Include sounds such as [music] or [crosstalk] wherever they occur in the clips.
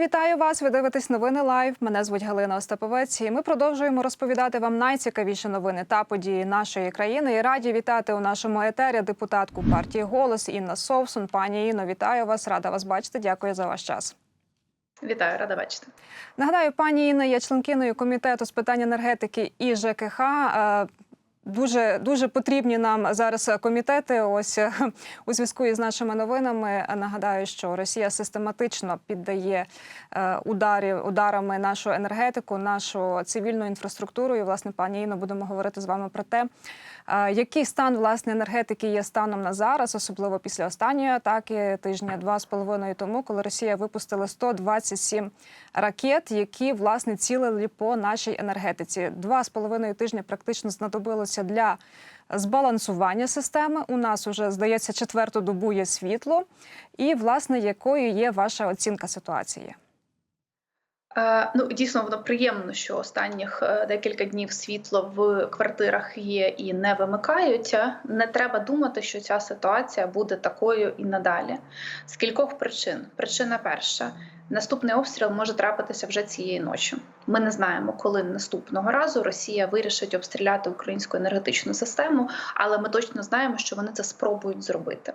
Друзі, вітаю вас! Ви дивитесь новини лайв. Мене звуть Галина Остаповець. І ми продовжуємо розповідати вам найцікавіші новини та події нашої країни. І раді вітати у нашому етері депутатку партії Голос Інна Совсун. Пані Інно, вітаю вас! Рада вас бачити. Дякую за ваш час. Вітаю, рада бачити. Нагадаю, пані Інна є членкиною комітету з питань енергетики і ЖКХ. Дуже дуже потрібні нам зараз комітети. Ось [laughs] у зв'язку із нашими новинами. Нагадаю, що Росія систематично піддає е, ударів ударами нашу енергетику, нашу цивільну інфраструктуру. І власне, пані Іно будемо говорити з вами про те, який стан власне енергетики є станом на зараз, особливо після останньої атаки тижня два з половиною тому, коли Росія випустила 127 ракет, які власне цілили по нашій енергетиці. Два з половиною тижня практично знадобилося для збалансування системи. У нас уже здається четверту добу є світло. І власне якою є ваша оцінка ситуації? Е, ну дійсно воно приємно, що останніх е, декілька днів світло в квартирах є і не вимикаються. Не треба думати, що ця ситуація буде такою і надалі. З кількох причин. Причина перша. Наступний обстріл може трапитися вже цієї ночі. Ми не знаємо, коли наступного разу Росія вирішить обстріляти українську енергетичну систему, але ми точно знаємо, що вони це спробують зробити.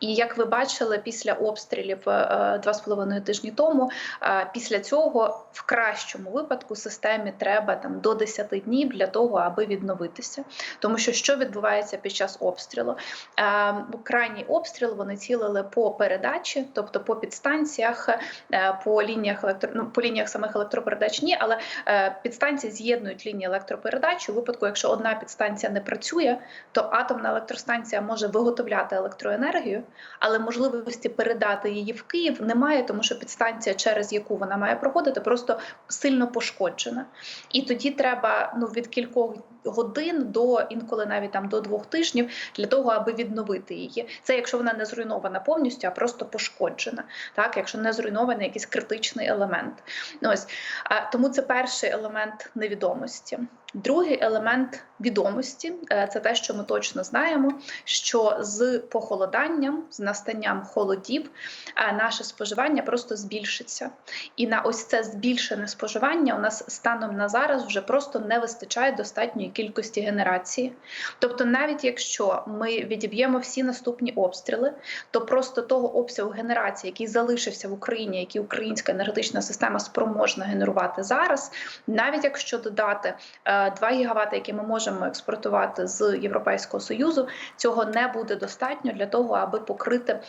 І як ви бачили, після обстрілів е, два з половиною тижні тому, е, після цього в кращому випадку системі треба там до 10 днів для того, аби відновитися. Тому що що відбувається під час обстрілу? Е, Крайній обстріл вони цілили по передачі, тобто по підстанціях по лініях електро... ну, по лініях самих електропередач ні, але е, підстанції з'єднують лінії електропередач. У випадку, якщо одна підстанція не працює, то атомна електростанція може виготовляти електроенергію, але можливості передати її в Київ немає, тому що підстанція, через яку вона має проходити, просто сильно пошкоджена. І тоді треба ну від кількох годин до інколи навіть там до двох тижнів для того, аби відновити її. Це якщо вона не зруйнована повністю, а просто пошкоджена. Так, якщо не зруйнований якийсь критичний елемент. Ось а тому це перший елемент невідомості. Другий елемент відомості це те, що ми точно знаємо, що з похолоданням, з настанням холодів, наше споживання просто збільшиться. І на ось це збільшене споживання у нас станом на зараз вже просто не вистачає достатньої кількості генерації. Тобто, навіть якщо ми відіб'ємо всі наступні обстріли, то просто того обсягу генерації, який залишився в Україні, який українська енергетична система спроможна генерувати зараз, навіть якщо додати 2 гігавати, які ми можемо експортувати з Європейського союзу, цього не буде достатньо для того, аби покрити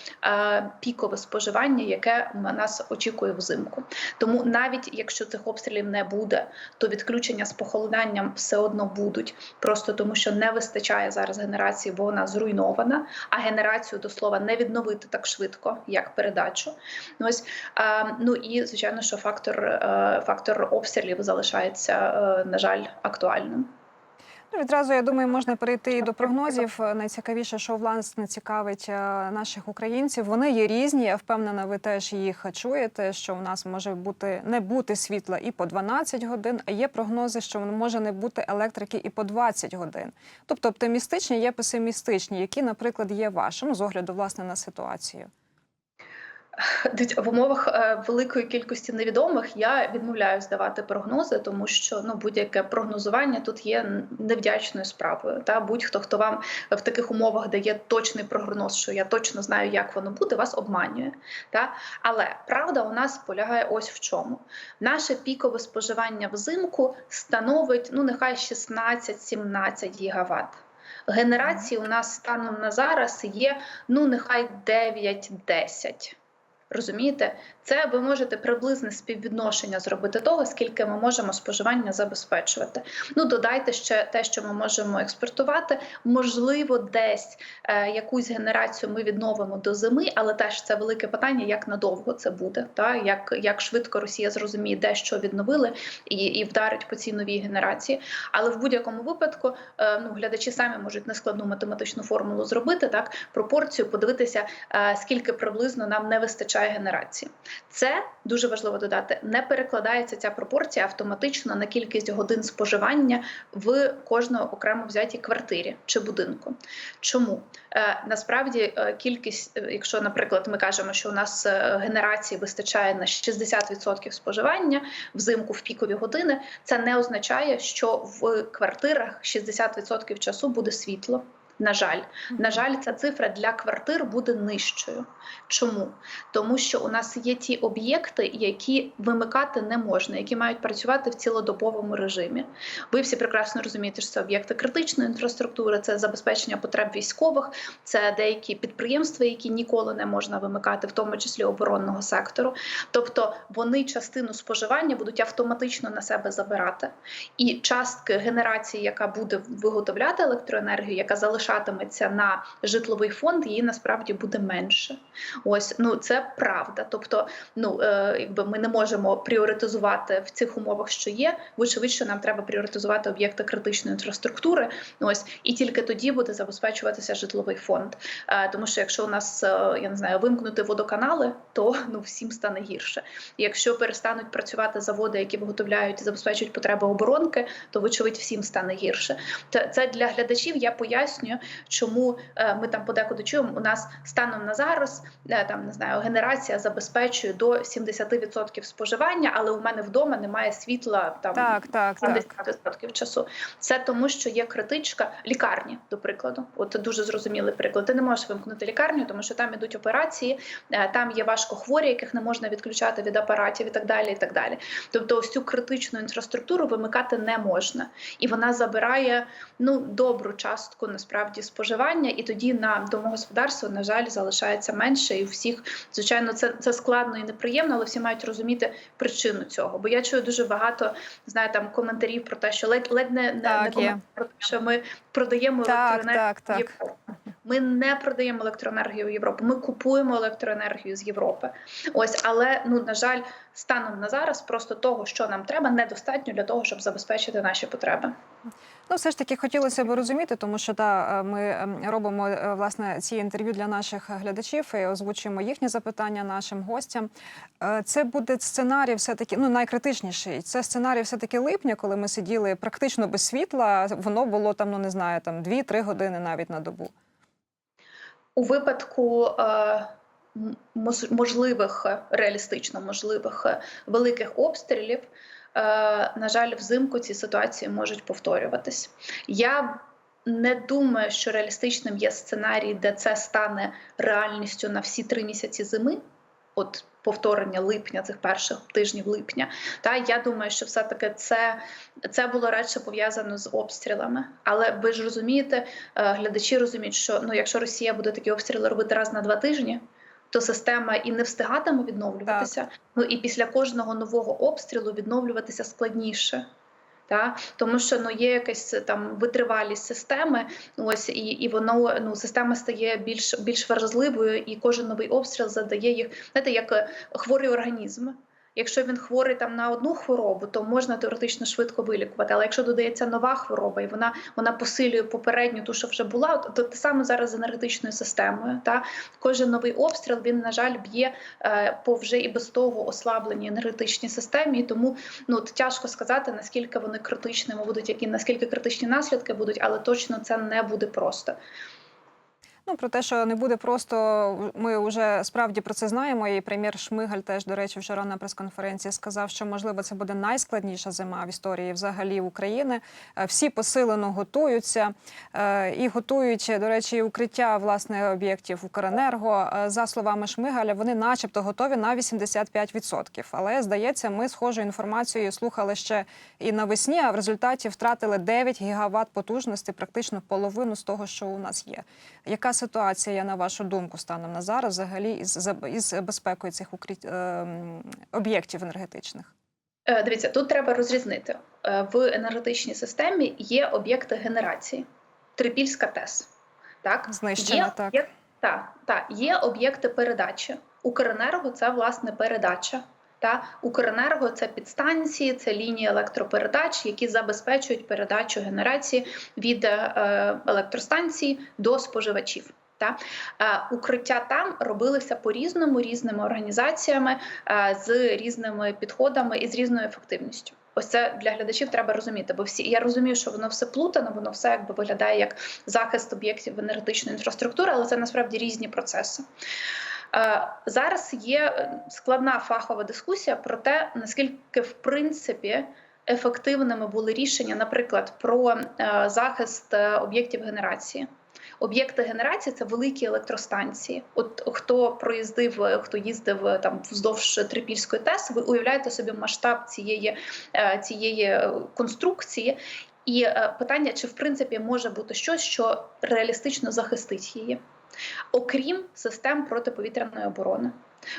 пікове споживання, яке нас очікує взимку. Тому навіть якщо цих обстрілів не буде, то відключення з похолоданням все одно будуть, просто тому що не вистачає зараз генерації, бо вона зруйнована. А генерацію до слова не відновити так швидко, як передачу. Ось ну і звичайно, що фактор, фактор обстрілів залишається, на жаль, актуальним. Ну, Відразу я думаю, можна перейти і до прогнозів. Найцікавіше, що власне цікавить е, наших українців. Вони є різні. Я впевнена, ви теж їх чуєте. Що в нас може бути не бути світла і по 12 годин, а є прогнози, що може не бути електрики і по 20 годин. Тобто оптимістичні, є песимістичні, які, наприклад, є вашим ну, з огляду власне на ситуацію. [laughs] В умовах е, великої кількості невідомих я відмовляюсь давати прогнози, тому що ну будь-яке прогнозування тут є невдячною справою. Та будь-хто хто вам в таких умовах дає точний прогноз, що я точно знаю, як воно буде, вас обманює. Та але правда у нас полягає ось в чому. Наше пікове споживання взимку становить ну нехай 16-17 гігават. Генерації у нас станом на зараз є ну нехай 9-10. Розумієте, це ви можете приблизне співвідношення зробити того, скільки ми можемо споживання забезпечувати. Ну додайте ще те, що ми можемо експортувати. Можливо, десь е, якусь генерацію ми відновимо до зими, але теж це велике питання, як надовго це буде, та як як швидко Росія зрозуміє, де що відновили, і і вдарить по цій новій генерації. Але в будь-якому випадку е, ну глядачі самі можуть нескладну математичну формулу зробити так, пропорцію, подивитися, е, скільки приблизно нам не вистачає генерації. Це дуже важливо додати. Не перекладається ця пропорція автоматично на кількість годин споживання в кожного окремо взятій квартирі чи будинку. Чому е, насправді е, кількість, е, якщо, наприклад, ми кажемо, що у нас генерації вистачає на 60% споживання взимку в пікові години, це не означає, що в квартирах 60% часу буде світло. На жаль, на жаль, ця цифра для квартир буде нижчою. Чому? Тому що у нас є ті об'єкти, які вимикати не можна, які мають працювати в цілодобовому режимі. Ви всі прекрасно розумієте, що це об'єкти критичної інфраструктури, це забезпечення потреб військових, це деякі підприємства, які ніколи не можна вимикати, в тому числі оборонного сектору. Тобто вони частину споживання будуть автоматично на себе забирати. І частки генерації, яка буде виготовляти електроенергію, яка залишатиметься на житловий фонд, її насправді буде менше. Ось ну це правда. Тобто, ну е, якби ми не можемо пріоритизувати в цих умовах, що є. Вочевидь, що нам треба пріоритизувати об'єкти критичної інфраструктури. Ось і тільки тоді буде забезпечуватися житловий фонд. Е, тому що якщо у нас е, я не знаю, вимкнути водоканали, то ну всім стане гірше. Якщо перестануть працювати заводи, які виготовляють і забезпечують потреби оборонки, то вочевидь всім стане гірше. Це для глядачів. Я пояснюю, чому е, ми там подекуди чуємо. У нас станом на зараз е, там не знаю, генерація забезпечує до 70% споживання, але у мене вдома немає світла там Так, так, так. 70% часу. Це тому, що є критичка лікарні, до прикладу. От дуже зрозумілий приклад. Ти не можеш вимкнути лікарню, тому що там ідуть операції, е, там є важкохворі, яких не можна відключати від апаратів і так далі. І так далі. Тобто, ось цю критичну інфраструктуру вимикати не можна, і вона забирає ну добру частку насправді споживання, і тоді на домогосподарство, на жаль, залишається менше. І всіх, звичайно, це, це складно і неприємно, але всі мають розуміти причину цього. Бо я чую дуже багато знаю там коментарів про те, що ледь ледь не, не, Так, не є. коментарі про те, що ми продаємо Так, електроенергію так, так. Ми не продаємо електроенергію в Європу. Ми купуємо електроенергію з Європи. Ось, але ну на жаль, станом на зараз просто того, що нам треба, недостатньо для того, щоб забезпечити наші потреби. Ну, все ж таки хотілося б розуміти, тому що та ми ем, робимо е, власне ці інтерв'ю для наших глядачів і озвучуємо їхні запитання нашим гостям. Е, Це буде сценарій, все таки ну найкритичніший. Це сценарій, все таки липня, коли ми сиділи практично без світла. Воно було там, ну не знаю, там 2-3 години навіть на добу. У випадку е, можливих е, реалістично можливих е, великих обстрілів, на жаль, взимку ці ситуації можуть повторюватись. Я не думаю, що реалістичним є сценарій, де це стане реальністю на всі три місяці зими. От повторення липня, цих перших тижнів липня. Та я думаю, що все-таки це, це було радше пов'язано з обстрілами. Але ви ж розумієте, е, глядачі розуміють, що ну, якщо Росія буде такі обстріли робити раз на два тижні, то система і не встигатиме відновлюватися. Ну і після кожного нового обстрілу відновлюватися складніше. Та? Тому що ну, є якась там витривалість системи, ось і, і воно ну, система стає більш більш вразливою, і кожен новий обстріл задає їх, знаєте, як е, хворий організм. Якщо він хворий там на одну хворобу, то можна теоретично швидко вилікувати. Але якщо додається нова хвороба, і вона вона посилює попередню, ту, що вже була, то, те саме зараз з енергетичною системою. Та кожен новий обстріл він, на жаль, б'є е, по вже і без того ослабленій енергетичній системі. І тому ну от тяжко сказати наскільки вони критичними будуть, які наскільки критичні наслідки будуть, але точно це не буде просто. Ну про те, що не буде просто, ми вже справді про це знаємо. І прем'єр Шмигаль теж, до речі, вчора на прес-конференції сказав, що можливо це буде найскладніша зима в історії взагалі України. Е, Всі посилено готуються е, і готують, до речі, укриття власне об'єктів Укренерго. Е, За словами Шмигаля, вони, начебто, готові на 85%. Але здається, ми схожу інформацію слухали ще і навесні. А в результаті втратили 9 гігават потужності, практично половину з того, що у нас є. Яка ситуація, на вашу думку, станом на зараз взагалі із, із безпекою цих укриття ем, об'єктів енергетичних? Е, Дивіться, тут треба розрізнити Е, в енергетичній системі. Є об'єкти генерації, Трипільська ТЕС. Так Знищено, є, так. Є, так, так, є об'єкти передачі. Укренерго це власне передача. Та Укренерго це підстанції, це лінії електропередач, які забезпечують передачу генерації від е, електростанцій до споживачів. Та е, укриття там робилися по різному різними організаціями е, з різними підходами і з різною ефективністю. Ось це для глядачів треба розуміти, бо всі я розумію, що воно все плутано, воно все якби виглядає як захист об'єктів енергетичної інфраструктури, але це насправді різні процеси. Е, Зараз є е, складна фахова дискусія про те, наскільки в принципі ефективними були рішення, наприклад, про е, захист об'єктів генерації. Об'єкти генерації це великі електростанції. От хто проїздив, хто їздив там вздовж Трипільської ТЕС, ви уявляєте собі масштаб цієї, цієї конструкції. І питання, чи в принципі може бути щось, що реалістично захистить її, окрім систем протиповітряної оборони.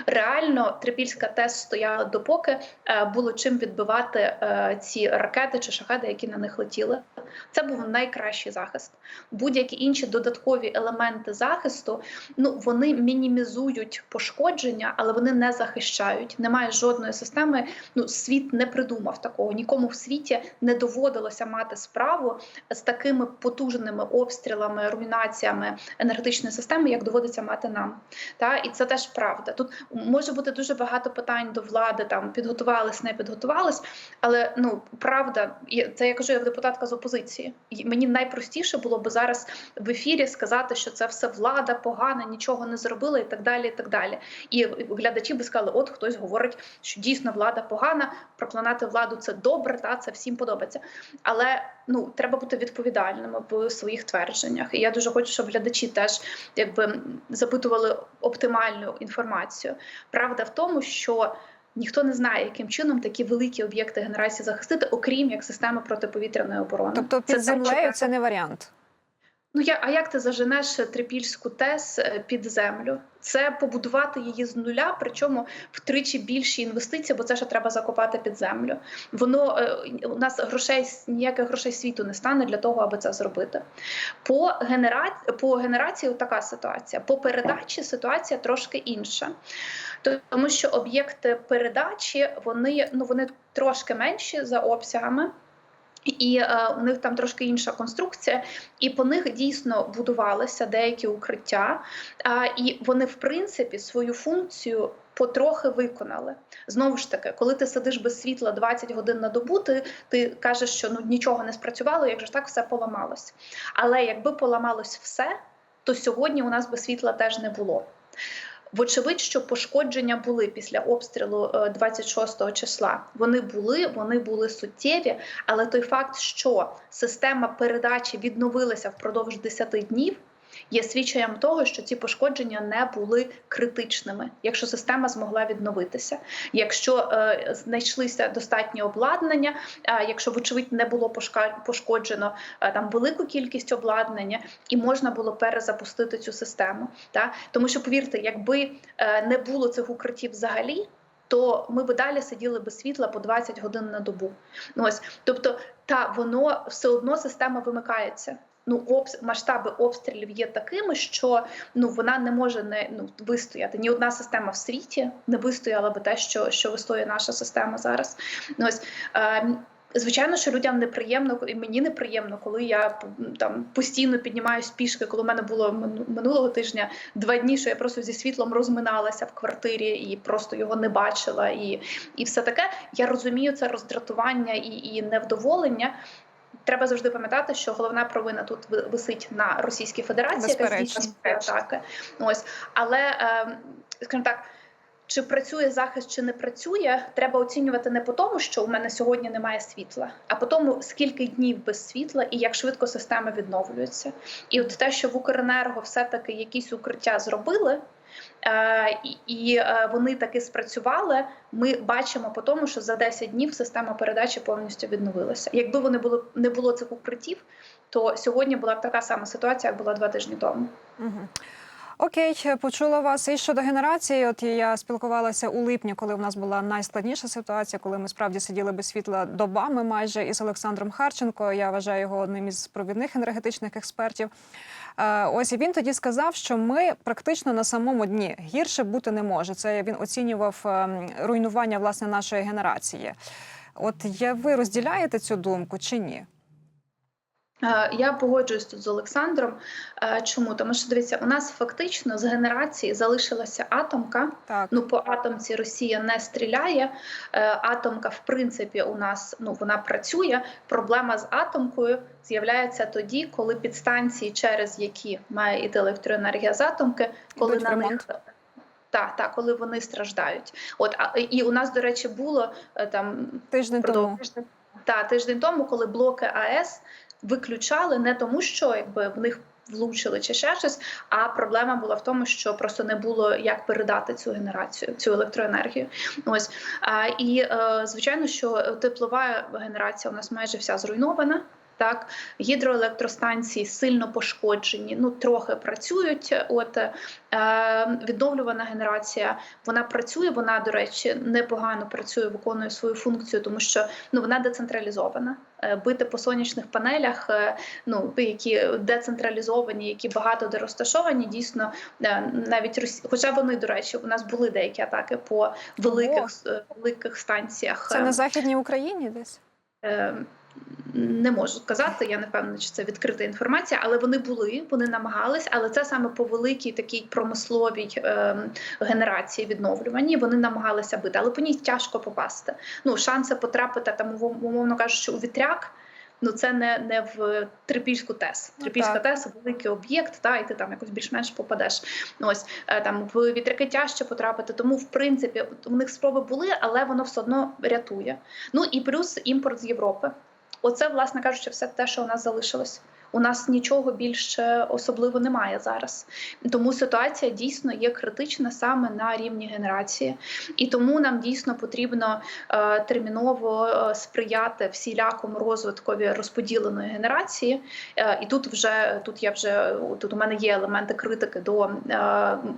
Реально, Трипільська ТЕС стояла допоки е, було чим відбивати е, ці ракети чи шахеди, які на них летіли. Це був найкращий захист. Будь-які інші додаткові елементи захисту, ну вони мінімізують пошкодження, але вони не захищають. Немає жодної системи. Ну світ не придумав такого. Нікому в світі не доводилося мати справу з такими потужними обстрілами, руйнаціями енергетичної системи, як доводиться мати нам. Та і це теж правда. Тут може бути дуже багато питань до влади, там підготувались, не підготувались. Але ну правда, це я кажу як депутатка з опозиції. Мені найпростіше було би зараз в ефірі сказати, що це все влада погана, нічого не зробила, і так далі. І так далі. І глядачі би сказали, от хтось говорить, що дійсно влада погана, проклинати владу це добре, та це всім подобається. Але ну треба бути відповідальними в своїх твердженнях. І я дуже хочу, щоб глядачі теж якби запитували оптимальну інформацію. Правда в тому, що ніхто не знає, яким чином такі великі об'єкти генерації захистити, окрім як системи протиповітряної оборони. Тобто Це під землею те, це не варіант. Ну я а як ти заженеш трипільську ТЕС е, під землю? Це побудувати її з нуля, причому втричі більші інвестиції, бо це ще треба закопати під землю. Воно е, у нас грошей ніяких грошей світу не стане для того, аби це зробити. По генера... по генерації така ситуація. По передачі ситуація трошки інша, тому що об'єкти передачі вони ну вони трошки менші за обсягами. І е, у них там трошки інша конструкція, і по них дійсно будувалися деякі укриття, е, і вони, в принципі, свою функцію потрохи виконали. Знову ж таки, коли ти сидиш без світла 20 годин на добу, ти, ти кажеш, що ну нічого не спрацювало, як же так все поламалось. Але якби поламалось все, то сьогодні у нас би світла теж не було. Вочевидь, що пошкодження були після обстрілу е, 26 числа. Вони були, вони були суттєві, але той факт, що система передачі відновилася впродовж 10 днів, є свідченням того, що ці пошкодження не були критичними, якщо система змогла відновитися, якщо е, знайшлися достатні обладнання, е, якщо вочевидь не було пошкоджено е, там велику кількість обладнання, і можна було перезапустити цю систему. Та? Тому що повірте, якби не було цих укриттів взагалі. То ми би далі сиділи без світла по 20 годин на добу. Ну ось, тобто, та воно все одно система вимикається. Ну, обс... масштаби обстрілів є такими, що ну вона не може не ну вистояти. Ні одна система в світі не вистояла би те, що що вистоює наша система зараз. Ну ось е, Звичайно, що людям неприємно, і мені неприємно, коли я там постійно піднімаюсь пішки, коли в мене було минулого тижня два дні, що я просто зі світлом розминалася в квартирі і просто його не бачила, і, і все таке. Я розумію це роздратування і, і невдоволення. Треба завжди пам'ятати, що головна провина тут ви- висить на Російській Федерації, яка здійснює атаки. Ось, але е, скажімо так. Чи працює захист, чи не працює, треба оцінювати не по тому, що у мене сьогодні немає світла, а по тому, скільки днів без світла і як швидко система відновлюється. І от те, що в Укренерго все-таки якісь укриття зробили, і, і е, вони таки спрацювали, ми бачимо по тому, що за 10 днів система передачі повністю відновилася. Якби вони було не було цих укриттів, то сьогодні була б така сама ситуація, як була два тижні тому. Угу. Окей, почула вас. І щодо генерації, от я спілкувалася у липні, коли в нас була найскладніша ситуація, коли ми справді сиділи без світла добами майже із Олександром Харченко. Я вважаю його одним із провідних енергетичних експертів. Ось він тоді сказав, що ми практично на самому дні гірше бути не може. Це він оцінював ем, руйнування власне нашої генерації. От я ви розділяєте цю думку чи ні? Е, Я погоджуюсь тут з Олександром. Е, Чому? Тому що дивіться, у нас фактично з генерації залишилася атомка. Так, Ну, по атомці Росія не стріляє. Е, Атомка, в принципі, у нас ну вона працює. Проблема з атомкою з'являється тоді, коли підстанції, через які має йти електроенергія з атомки, коли на них ремонт. так, так, коли вони страждають. От а і у нас, до речі, було там тиждень тому. Та тиждень тому, коли блоки АЕС виключали не тому, що якби в них влучили чи ще щось, а проблема була в тому, що просто не було як передати цю генерацію, цю електроенергію. Ось а, і е, звичайно, що теплова генерація у нас майже вся зруйнована. Так, гідроелектростанції сильно пошкоджені, ну трохи працюють. От е, відновлювана генерація вона працює. Вона, до речі, непогано працює, виконує свою функцію, тому що ну вона децентралізована. Е, Бити по сонячних панелях, е, ну які децентралізовані, які багато де розташовані, дійсно е, навіть Росі... хоча вони, до речі, у нас були деякі атаки по великих е, великих станціях. Це на західній Україні десь. Не можу сказати, я не впевнена, чи це відкрита інформація, але вони були, вони намагались, але це саме по великій такій промисловій е, генерації відновлюванні. Вони намагалися бити, але по ній тяжко попасти. Ну, шанси потрапити там, умов- умовно кажучи, у вітряк. Ну, це не, не в Трипільську ТЕС. Ну, Трипільська так. ТЕС великий об'єкт, та і ти там якось більш-менш попадеш. Ось е, там в вітряки тяжче потрапити. Тому, в принципі, у них спроби були, але воно все одно рятує. Ну і плюс імпорт з Європи. Оце, власне кажучи, все те, що у нас залишилось. У нас нічого більше особливо немає зараз. Тому ситуація дійсно є критична саме на рівні генерації, і тому нам дійсно потрібно е, терміново е, сприяти всілякому розвиткові розподіленої генерації. Е, і тут вже тут я вже тут у мене є елементи критики до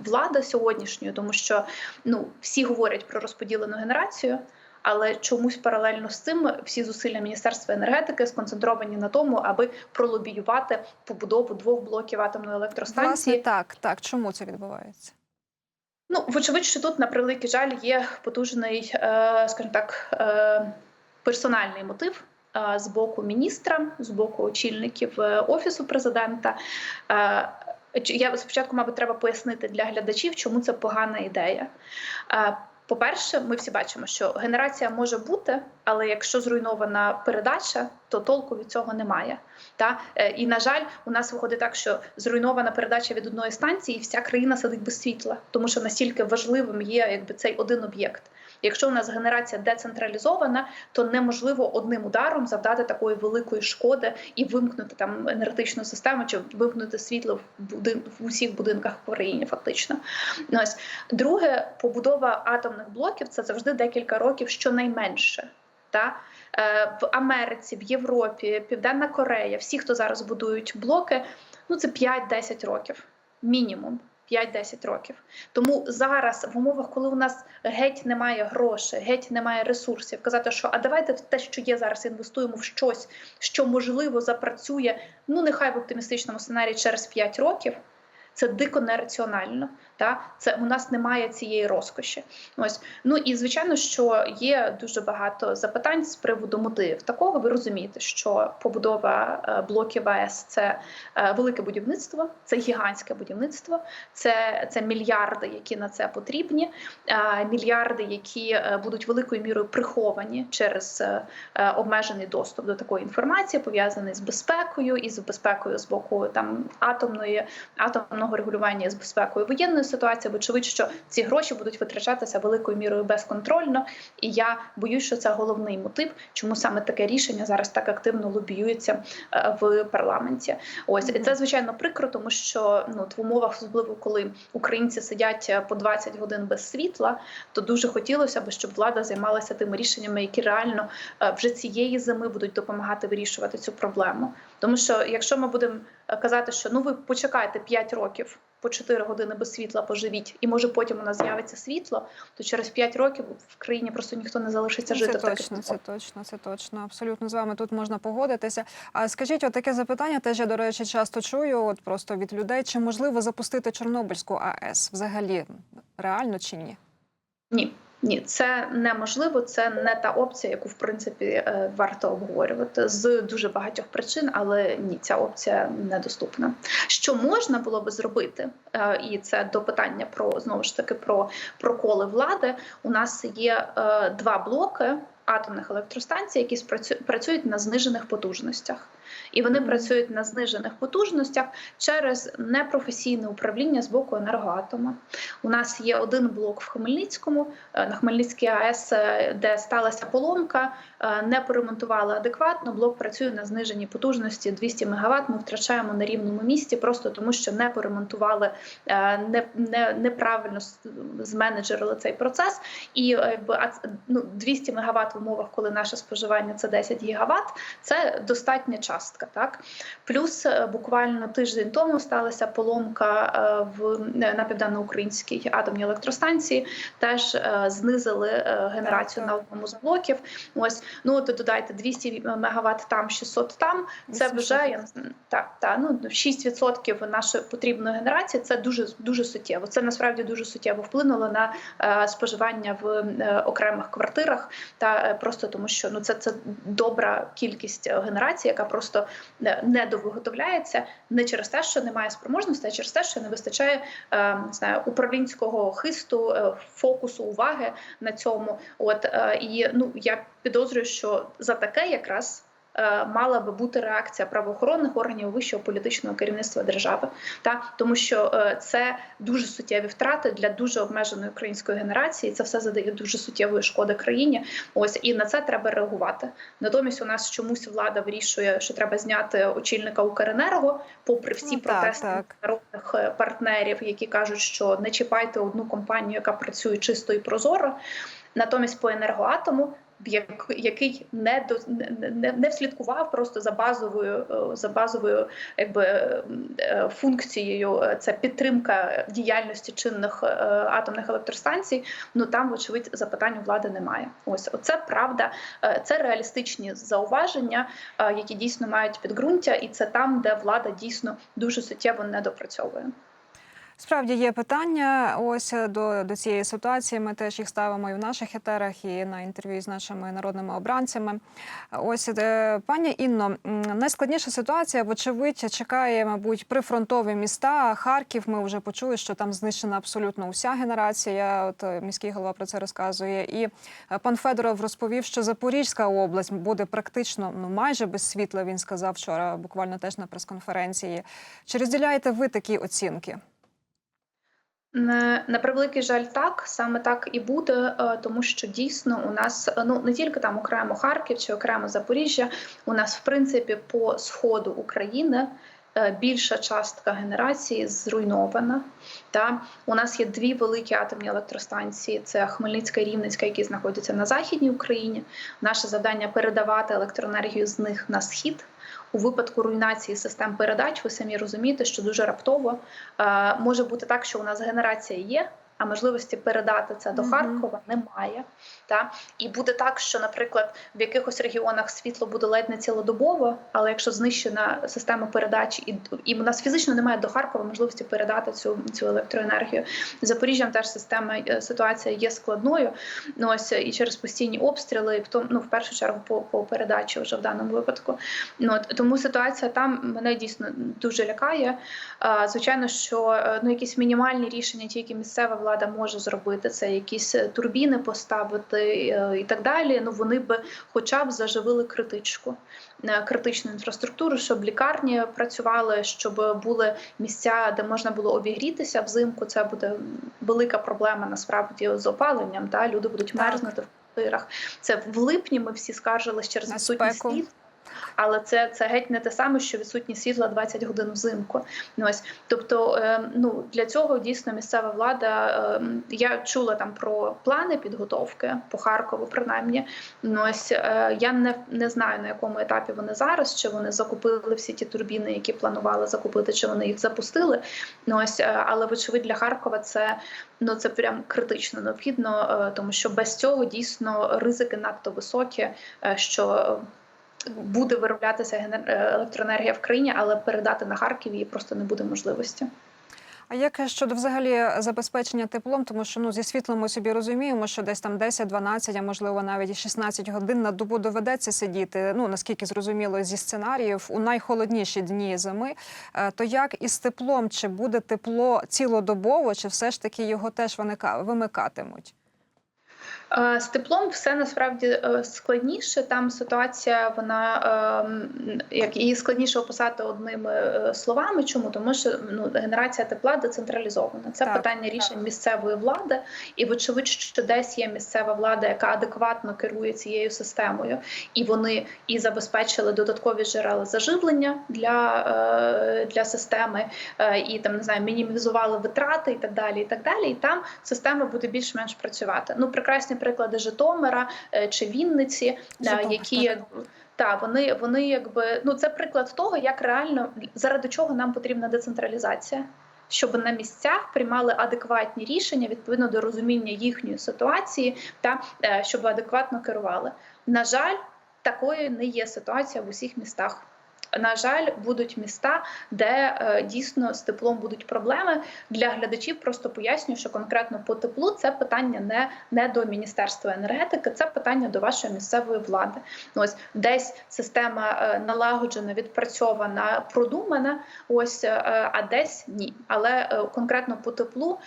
влади сьогоднішньої, тому що ну всі говорять про розподілену генерацію. Але чомусь паралельно з цим всі зусилля Міністерства енергетики сконцентровані на тому, аби пролобіювати побудову двох блоків атомної електростанції. Власне, так, так. Чому це відбувається? Ну, вочевидь, що тут, на превеликий жаль, є потужний, е, скажімо так, е, персональний мотив. е, З боку міністра, з боку очільників офісу президента. Я спочатку, мабуть, треба пояснити для глядачів, чому це погана ідея. По-перше, ми всі бачимо, що генерація може бути, але якщо зруйнована передача, то толку від цього немає. Та Е, і на жаль, у нас виходить так, що зруйнована передача від одної станції, і вся країна сидить без світла, тому що настільки важливим є якби цей один об'єкт. Якщо у нас генерація децентралізована, то неможливо одним ударом завдати такої великої шкоди і вимкнути там енергетичну систему чи вимкнути світло в будин в усіх будинках в країні, фактично. Ось друге, побудова атомних блоків це завжди декілька років щонайменше. Та Е, в Америці, в Європі, Південна Корея, всі, хто зараз будують блоки, ну це 5-10 років, мінімум. 5-10 років. Тому зараз, в умовах, коли у нас геть немає грошей, геть немає ресурсів, казати, що а давайте в те, що є зараз, інвестуємо в щось, що можливо запрацює, ну нехай в оптимістичному сценарії через 5 років. Це дико нераціонально. Та це у нас немає цієї розкоші. Ось ну і звичайно, що є дуже багато запитань з приводу мотивів такого. Ви розумієте, що побудова е, блоків АЕС це е, велике будівництво, це гігантське будівництво, це, це мільярди, які на це потрібні, е, мільярди, які будуть великою мірою приховані через обмежений доступ до такої інформації, пов'язаний з безпекою і з безпекою з боку там атомної атомного регулювання з безпекою воєнної ситуації. Вочевидь, що ці гроші будуть витрачатися великою мірою безконтрольно. І я боюсь, що це головний мотив, чому саме таке рішення зараз так активно лобіюється е, в парламенті. Ось і це звичайно прикро, тому що ну в умовах, особливо коли українці сидять е, по 20 годин без світла, то дуже хотілося б, щоб влада займалася тими рішеннями, які реально е, вже цієї зими будуть допомагати вирішувати цю проблему. Тому що якщо ми будемо казати, що ну ви почекайте 5 років. По 4 години без світла поживіть, і може потім у нас з'явиться світло, то через 5 років в країні просто ніхто не залишиться жити. Це в точно, це точно, це точно. Абсолютно з вами тут можна погодитися. А скажіть, от таке запитання теж я, до речі, часто чую, от просто від людей: чи можливо запустити Чорнобильську АЕС взагалі реально чи ні? Ні. Ні, це неможливо. Це не та опція, яку в принципі е, варто обговорювати з дуже багатьох причин, але ні, ця опція недоступна. Що можна було би зробити, е, і це до питання про знову ж таки про проколи влади. У нас є е, два блоки атомних електростанцій, які працюють на знижених потужностях. І вони працюють на знижених потужностях через непрофесійне управління з боку енергоатома. У нас є один блок в Хмельницькому, е, на Хмельницькій АЕС, е, де сталася поломка, е, не поремонтували адекватно. Блок працює на зниженій потужності 200 МВт. Ми втрачаємо на рівному місці, просто тому що не поремонтували, не, не, неправильно зменеджерили цей процес. І ну, 200 МВт в умовах, коли наше споживання це 10 ГВт, це достатня частка. Так плюс е, буквально тиждень тому сталася поломка е, в на південноукраїнській атомній електростанції. Теж е, знизили е, генерацію на одному з блоків. Ось ну от додайте 200 МВт там, 600 там. Це вже так, так, ну 6% нашої потрібної генерації. Це дуже дуже суттєво. Це насправді дуже суттєво вплинуло на е, споживання в е, окремих квартирах, та е, просто тому, що ну це, це добра кількість е, генерації, яка просто не- недовиготовляється не через те, що немає спроможності, а через те, що не вистачає е, не знаю, управлінського хисту, е, фокусу уваги на цьому. От е, і ну я підозрюю, що за таке якраз. Е, Мала би бути реакція правоохоронних органів вищого політичного керівництва держави, та тому що е, це дуже суттєві втрати для дуже обмеженої української генерації. Це все задає дуже суттєвої шкоди країні. Ось і на це треба реагувати. Натомість у нас чомусь влада вирішує, що треба зняти очільника Укренерго, попри всі Ну, протести так. народних е, партнерів, які кажуть, що не чіпайте одну компанію, яка працює чисто і прозоро. Натомість по енергоатому. Як- Який не до не, не, вслідкував просто за базовою е, за базовою якби е, функцією, е, це підтримка діяльності чинних атомних електростанцій. Ну там, вочевидь, запитань у влади немає. Ось оце правда, це реалістичні зауваження, які дійсно мають підґрунтя, і це там, де влада дійсно дуже суттєво не допрацьовує. Справді є питання ось е, до, до цієї ситуації. Ми теж їх ставимо і в наших етерах, і на інтерв'ю з нашими народними обранцями. Ось е, пані Інно, найскладніша ситуація, вочевидь, чекає, мабуть, прифронтові міста. Харків. Ми вже почули, що там знищена абсолютно уся генерація. От е, міський голова про це розказує. І пан Федоров розповів, що Запорізька область буде практично ну майже без світла. Він сказав вчора, буквально теж на прес-конференції. Чи розділяєте ви такі оцінки? На, превеликий жаль, так саме так і буде, е, тому що дійсно у нас е, ну не тільки там окремо Харків чи окремо Запоріжжя, у нас в принципі по сходу України. е, Більша частка генерації зруйнована. Та у нас є дві великі атомні електростанції: це Хмельницька і Рівненська, які знаходяться на західній Україні. Наше завдання передавати електроенергію з них на схід. У випадку руйнації систем передач, ви самі розумієте, що дуже раптово е, може бути так, що у нас генерація є, а можливості передати це до Харкова немає. Та? І буде так, що, наприклад, в якихось регіонах світло буде ледь не цілодобово, але якщо знищена система передач, і, і в нас фізично немає до Харкова можливості передати цю, цю електроенергію. Запоріжжям теж система е, ситуація є складною. Ну ось і через постійні обстріли, і в ну в першу чергу по, по передачі вже в даному випадку. Ну от тому ситуація там мене дійсно дуже лякає. А, Звичайно, що е, ну якісь мінімальні рішення, ті, які місцева влада може зробити, це якісь е, турбіни поставити е, і так далі. Ну вони б хоча б заживили критичку. е, Критичну інфраструктуру, щоб лікарні працювали, щоб були місця, де можна було обігрітися взимку. Це буде велика проблема насправді з опаленням. Та люди будуть мерзнути в квартирах. Це в липні. Ми всі скаржились через відсутність спеку. Але це, це геть не те саме, що відсутність світла 20 годин взимку. Ну, ось тобто, е, ну для цього дійсно місцева влада. Е, я чула там про плани підготовки по Харкову, принаймні. Ну ось е, я не, не знаю на якому етапі вони зараз, чи вони закупили всі ті турбіни, які планували закупити, чи вони їх запустили. Ну ось, е, але вочевидь для Харкова це ну це прям критично необхідно, е, тому що без цього дійсно ризики надто високі, що буде вироблятися е, електроенергія в країні, але передати на Харків її просто не буде можливості. А як щодо взагалі забезпечення теплом, тому що ну зі світлом ми собі розуміємо, що десь там 10-12, а можливо навіть і 16 годин на добу доведеться сидіти. Ну наскільки зрозуміло зі сценаріїв у найхолодніші дні зими. Е, То як із теплом? Чи буде тепло цілодобово, чи все ж таки його теж виника- вимикатимуть? Е, З теплом все насправді е, складніше. Там ситуація, вона ем, як її складніше описати одними е, словами. Чому тому, що ну генерація тепла децентралізована. Це Так, питання рішень місцевої влади, і вочевидь, що десь є місцева влада, яка адекватно керує цією системою, і вони і забезпечили додаткові джерела заживлення для, для системи, і там не знаю, мінімізували витрати і так далі. І так далі. І там система буде більш-менш працювати. Ну, прекрасні приклади Житомира е, чи Вінниці, е, Житомир, які так. та вони, вони якби ну це приклад того, як реально заради чого нам потрібна децентралізація. Щоб на місцях приймали адекватні рішення відповідно до розуміння їхньої ситуації, та е, щоб адекватно керували. На жаль, такою не є ситуація в усіх містах. На жаль, будуть міста, де е, дійсно з теплом будуть проблеми. Для глядачів просто пояснюю, що конкретно по теплу це питання не, не до міністерства енергетики, це питання до вашої місцевої влади. Ось десь система е, налагоджена, відпрацьована, продумана. Ось е, а десь ні. Але конкретно по теплу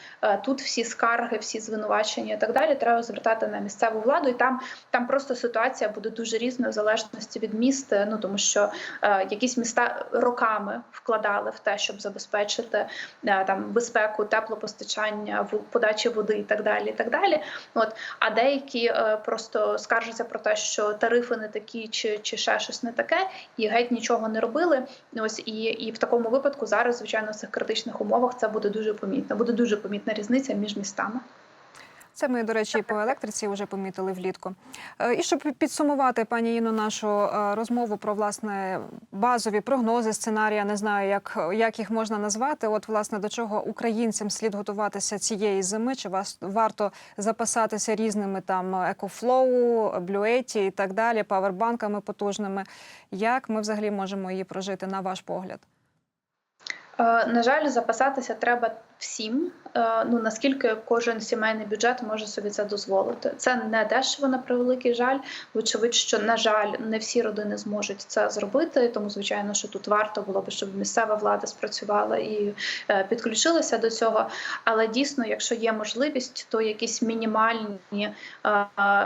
тут всі скарги, всі звинувачення і так далі треба звертати на місцеву владу, і там, там просто ситуація буде дуже різною в залежності від міст. Ну тому що е, якісь міста роками вкладали в те, щоб забезпечити е, там безпеку, теплопостачання, подачі води і так далі. І так далі. От а деякі е, просто скаржаться про те, що тарифи не такі, чи, чи ще щось не таке, і геть нічого не робили. Ось і, і в такому випадку зараз, звичайно, в цих критичних умовах це буде дуже помітно. Буде дуже помітна різниця між містами. Це ми, до речі, по електриці вже помітили влітку. Е, І щоб підсумувати, пані Іно, нашу е, розмову про власне базові прогнози, сценарії, не знаю, як, як їх можна назвати. От, власне, до чого українцям слід готуватися цієї зими? Чи вас варто запасатися різними там екофлоу, блюеті і так далі, павербанками потужними? Як ми взагалі можемо її прожити, на ваш погляд? Е, На жаль, запасатися треба всім. Е, Ну наскільки кожен сімейний бюджет може собі це дозволити. Це не дешево на превеликий жаль. Вочевидь, що на жаль, не всі родини зможуть це зробити. Тому звичайно, що тут варто було б, щоб місцева влада спрацювала і е, підключилася до цього. Але дійсно, якщо є можливість, то якісь мінімальні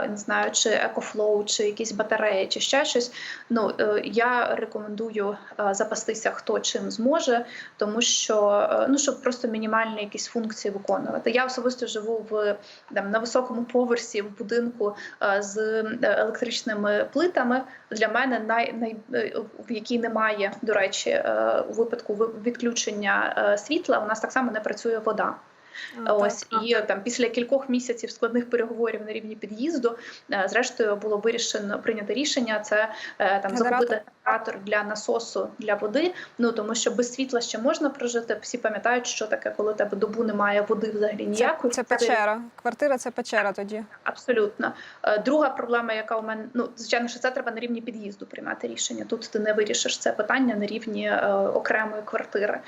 не знаю, чи екофлоу, чи якісь батареї, чи ще щось. Ну я рекомендую запастися хто чим зможе, тому що е, ну щоб просто мінімальні якісь функції виконувати. Я особисто живу в там на високому поверсі в будинку е, з е, електричними плитами. Для мене най, най в якій немає до речі, у випадку ви- відключення світла. У нас так само не працює вода. Ось так. і там після кількох місяців складних переговорів на рівні під'їзду, зрештою було вирішено прийняти рішення. Це там закупити генератор для насосу для води. Ну тому що без світла ще можна прожити. Всі пам'ятають, що таке, коли у тебе добу немає води взагалі ніякої. Це печера. Квартира це печера тоді. Абсолютно. Е, Друга проблема, яка у мене ну звичайно, що це треба на рівні під'їзду приймати рішення. Тут ти не вирішиш це питання на рівні е, окремої квартири.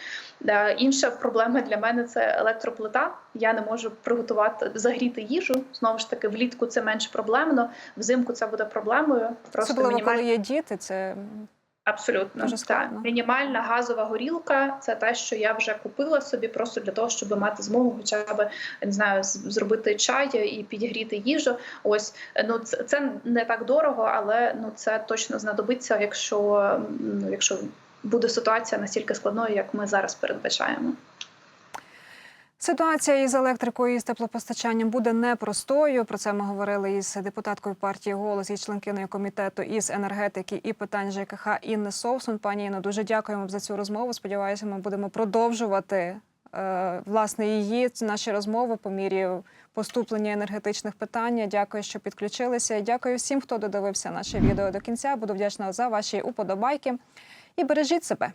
Е, інша проблема для мене це електроплита. Я не можу приготувати загріти їжу. Знову ж таки, влітку це менш проблемно. Взимку це буде проблемою. Просто Особливо, мінімаль... коли є діти, це Абсолютно Дуже так. мінімальна газова горілка це те, що я вже купила собі, просто для того, щоб мати змогу, хоча б не знаю, зробити чай і підігріти їжу. Ось ну це, це не так дорого, але ну це точно знадобиться, якщо ну, якщо буде ситуація настільки складною, як ми зараз передбачаємо. Ситуація із електрикою і з теплопостачанням буде непростою. Про це ми говорили із депутаткою партії голос і членкиною комітету із енергетики і питань ЖКХ Інни Совсун. Пані Інно, дуже дякуємо за цю розмову. Сподіваюся, ми будемо продовжувати е, власне її наші розмови по мірі поступлення енергетичних питань. Дякую, що підключилися. Дякую всім, хто додивився наше відео до кінця. Буду вдячна за ваші уподобайки і бережіть себе.